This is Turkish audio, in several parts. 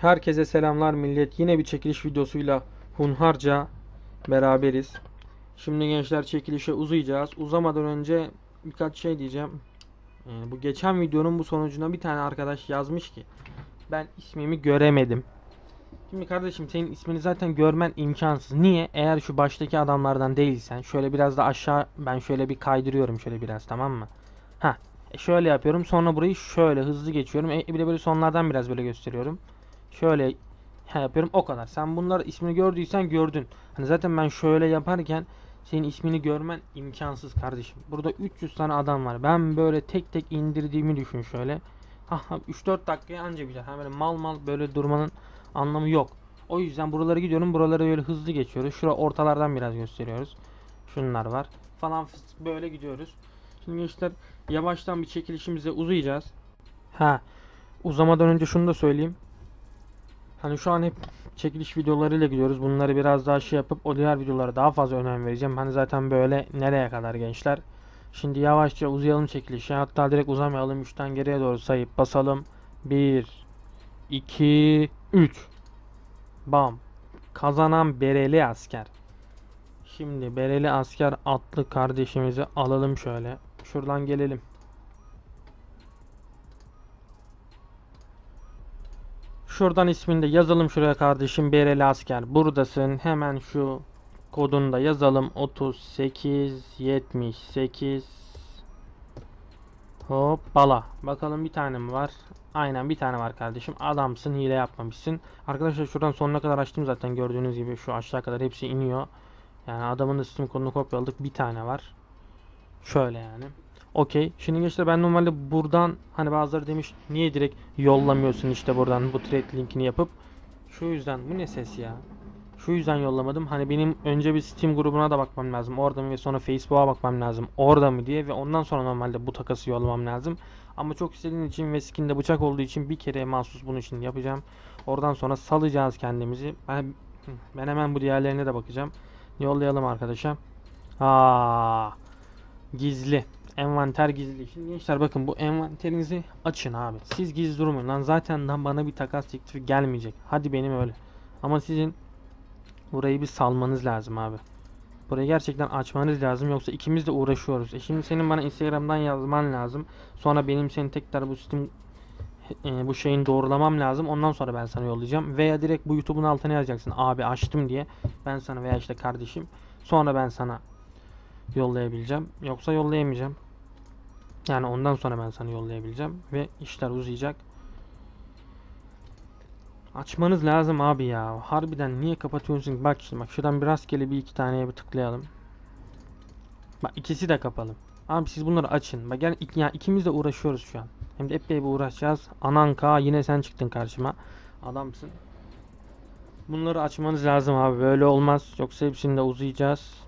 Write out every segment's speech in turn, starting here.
Herkese selamlar millet. Yine bir çekiliş videosuyla hunharca beraberiz. Şimdi gençler çekilişe uzayacağız. Uzamadan önce birkaç şey diyeceğim. Yani bu geçen videonun bu sonucuna bir tane arkadaş yazmış ki ben ismimi göremedim. Şimdi kardeşim senin ismini zaten görmen imkansız. Niye? Eğer şu baştaki adamlardan değilsen şöyle biraz da aşağı ben şöyle bir kaydırıyorum şöyle biraz tamam mı? Ha, şöyle yapıyorum. Sonra burayı şöyle hızlı geçiyorum. E, bir de böyle sonlardan biraz böyle gösteriyorum. Şöyle yapıyorum o kadar. Sen bunlar ismini gördüysen gördün. Hani zaten ben şöyle yaparken senin ismini görmen imkansız kardeşim. Burada 300 tane adam var. Ben böyle tek tek indirdiğimi düşün şöyle. Ha 3-4 dakikaya anca biter. Ha böyle mal mal böyle durmanın anlamı yok. O yüzden buralara gidiyorum. Buraları böyle hızlı geçiyoruz. Şura ortalardan biraz gösteriyoruz. Şunlar var. Falan böyle gidiyoruz. Şimdi gençler yavaştan bir çekilişimize uzayacağız. Ha uzamadan önce şunu da söyleyeyim. Hani şu an hep çekiliş videolarıyla gidiyoruz. Bunları biraz daha şey yapıp o diğer videolara daha fazla önem vereceğim. Hani zaten böyle nereye kadar gençler. Şimdi yavaşça uzayalım çekilişe. Hatta direkt uzamayalım. 3'ten geriye doğru sayıp basalım. 1 2 3 Bam. Kazanan Bereli asker. Şimdi Bereli asker atlı kardeşimizi alalım şöyle. Şuradan gelelim. Şuradan ismini de yazalım şuraya kardeşim Bereli asker. Buradasın. Hemen şu kodunu da yazalım. 38 78 Hop bala. Bakalım bir tane mi var? Aynen bir tane var kardeşim. Adamsın hile yapmamışsın. Arkadaşlar şuradan sonuna kadar açtım zaten gördüğünüz gibi şu aşağı kadar hepsi iniyor. Yani adamın da Steam kodunu kopyaladık. Bir tane var. Şöyle yani. Okey. Şimdi gençler ben normalde buradan hani bazıları demiş niye direkt yollamıyorsun işte buradan bu trade linkini yapıp. Şu yüzden bu ne ses ya? Şu yüzden yollamadım. Hani benim önce bir Steam grubuna da bakmam lazım. Orada mı ve sonra Facebook'a bakmam lazım. Orada mı diye ve ondan sonra normalde bu takası yollamam lazım. Ama çok istediğin için ve skinde bıçak olduğu için bir kere mahsus bunun için yapacağım. Oradan sonra salacağız kendimizi. Ben, ben hemen bu diğerlerine de bakacağım. Yollayalım arkadaşa. Aa, gizli. Envanter gizli. Şimdi gençler bakın bu envanterinizi açın abi. Siz gizli durmayın lan. Zaten lan bana bir takas teklifi gelmeyecek. Hadi benim öyle. Ama sizin burayı bir salmanız lazım abi. Burayı gerçekten açmanız lazım. Yoksa ikimiz de uğraşıyoruz. E şimdi senin bana Instagram'dan yazman lazım. Sonra benim seni tekrar bu Steam e, bu şeyin doğrulamam lazım. Ondan sonra ben sana yollayacağım. Veya direkt bu YouTube'un altına yazacaksın. Abi açtım diye. Ben sana veya işte kardeşim. Sonra ben sana yollayabileceğim. Yoksa yollayamayacağım. Yani ondan sonra ben sana yollayabileceğim. Ve işler uzayacak. Açmanız lazım abi ya. Harbiden niye kapatıyorsun? Bak şimdi bak şuradan bir rastgele bir iki taneye bir tıklayalım. Bak ikisi de kapalı. Abi siz bunları açın. Bak yani ik- ya ikimiz de uğraşıyoruz şu an. Hem de epey bir uğraşacağız. Ananka yine sen çıktın karşıma. Adamsın. Bunları açmanız lazım abi. Böyle olmaz. Yoksa hepsinde uzayacağız.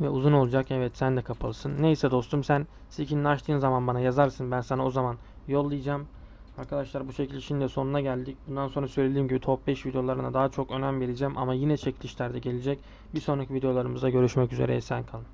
Ve uzun olacak. Evet sen de kapalısın. Neyse dostum sen skinini açtığın zaman bana yazarsın. Ben sana o zaman yollayacağım. Arkadaşlar bu çekilişin de sonuna geldik. Bundan sonra söylediğim gibi top 5 videolarına daha çok önem vereceğim. Ama yine çekilişler de gelecek. Bir sonraki videolarımızda görüşmek üzere. Esen kalın.